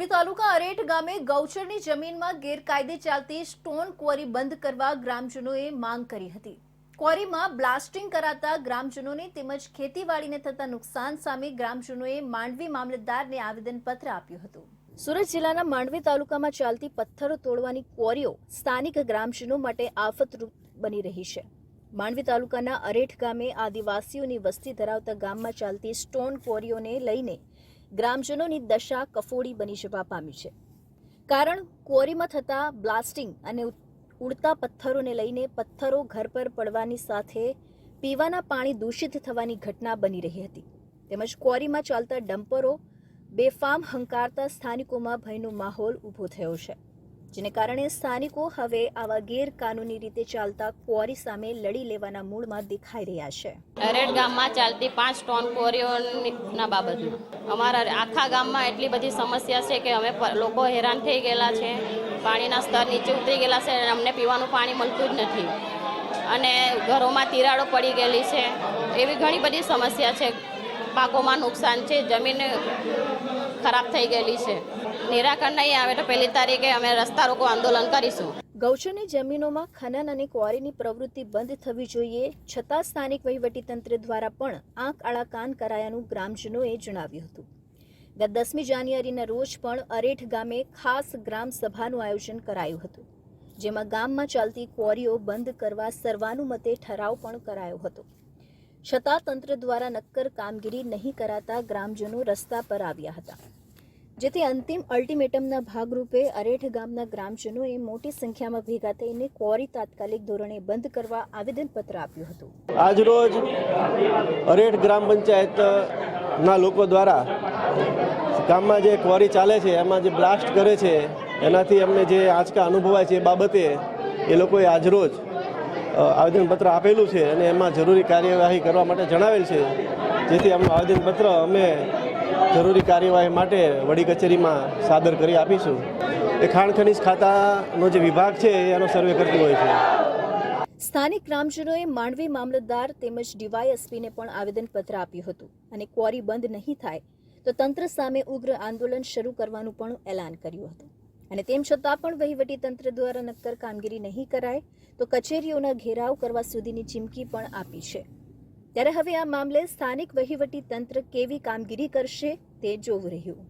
માંડવી તાલુકા અરેઠ ગામે ગૌચરની જમીનમાં ગેરકાયદે ચાલતી સ્ટોન ક્વોરી બંધ કરવા ગ્રામજનોએ માંગ કરી હતી. ક્વોરીમાં બ્લાસ્ટિંગ કરાતા ગ્રામજનોને તેમજ ખેતીવાડીને થતા નુકસાન સામે ગ્રામજનોએ માંડવી મામલતદારને આવેદનપત્ર આપ્યું હતું. સુરત જિલ્લાના માંડવી તાલુકામાં ચાલતી પથ્થરો તોડવાની ક્વોરીઓ સ્થાનિક ગ્રામજનો માટે આફતરૂપ બની રહી છે. માંડવી તાલુકાના અરેઠ ગામે આદિવાસીઓની વસ્તી ધરાવતા ગામમાં ચાલતી સ્ટોન ક્વોરીઓને લઈને ગ્રામજનોની દશા કફોડી બની જવા પામી છે. કારણ ક્વોરીમાં થતા બ્લાસ્ટિંગ અને ઉડતા પથ્થરોને લઈને પથ્થરો ઘર પર પડવાની સાથે પીવાના પાણી દૂષિત થવાની ઘટના બની રહી હતી. તેમજ ક્વોરીમાં ચાલતા ડમ્પરો બેફામ હંકારતા સ્થાનિકોમાં ભયનો માહોલ ઊભો થયો છે. જેને કારણે સ્થાનિકો હવે આવા ગેરકાનૂની રીતે ચાલતા ક્વોરી સામે લડી લેવાના મૂળમાં દેખાઈ રહ્યા છે. અરેડ ગામમાં ચાલતી પાંચ ટોન કોરીઓના બાબતમાં. અમારા આખા ગામમાં એટલી બધી સમસ્યા છે કે અમે લોકો હેરાન થઈ ગયેલા છે, પાણીના સ્તર નીચે ઉતરી ગયેલા છે અને અમને પીવાનું પાણી મળતું જ નથી. અને ઘરોમાં તિરાડો પડી ગયેલી છે. એવી ઘણી બધી સમસ્યા છે. પાકોમાં નુકસાન છે, જમીન ખરાબ થઈ ગયેલી છે. નિરાકરણ નહીં આવે તો પહેલી તારીખે અમે રસ્તા રોકો આંદોલન કરીશું. ગૌચરની જમીનોમાં ખનન અને ક્વોરીની પ્રવૃત્તિ બંધ થવી જોઈએ, છતાં સ્થાનિક વહીવટીતંત્ર દ્વારા પણ આંખ આળા કાન કરાયાનું ગ્રામજનોએ જણાવ્યું હતું. ગત દસમી જાન્યુઆરીના રોજ પણ અરેઠ ગામે ખાસ ગ્રામ સભાનું આયોજન કરાયું હતું, જેમાં ગામમાં ચાલતી ક્વોરીઓ બંધ કરવા સર્વાનુમતે ઠરાવ પણ કરાયો હતો. છતાં તંત્ર દ્વારા નક્કર કામગીરી નહીં કરાતા ગ્રામજનો રસ્તા પર આવ્યા હતા. જેથી અંતિમ અલ્ટિમેટમના ભાગરૂપે અરેઠ ગામના ગ્રામજનોએ મોટી સંખ્યામાં ભેગા થઈને ક્વોરી તાત્કાલિક ધોરણે બંધ કરવા આવેદનપત્ર આપ્યું હતું. આજરોજ અરેઠ ગ્રામ પંચાયતના લોકો દ્વારા ગામમાં જે ક્વોરી ચાલે છે, એમાં જે બ્લાસ્ટ કરે છે, એનાથી અમને જે આંચકા અનુભવાય છે એ બાબતે એ લોકોએ આજરોજ આવેદનપત્ર આપેલું છે અને એમાં જરૂરી કાર્યવાહી કરવા માટે જણાવેલ છે. જેથી આમનું આવેદનપત્ર અમે જરૂરી કાર્યવાહી માટે વડી કચેરીમાં સાદર કરી આપીશું. એ ખાણ ખનીજ ખાતાનો જે વિભાગ છે એનો સર્વે કરતું હોય છે. સ્થાનિક ગ્રામજનોએ માંડવી મામલતદાર તેમજ ડીવાયએસપીને પણ આવેદનપત્ર આપ્યું હતું અને ક્વોરી બંધ નહીં થાય તો તંત્ર સામે ઉગ્ર આંદોલન શરૂ કરવાનું પણ એલાન કર્યું હતું. અને તેમ છતાં પણ વહીવટી તંત્ર દ્વારા નક્કર કામગીરી નહીં કરાય, તો કચેરીઓના ઘેરાવ કરવા સુધીની ચીમકી પણ આપી છે. ત્યારે હવે આ મામલે સ્થાનિક વહીવટી તંત્ર કેવી કામગીરી કરશે તે જોવું રહ્યું.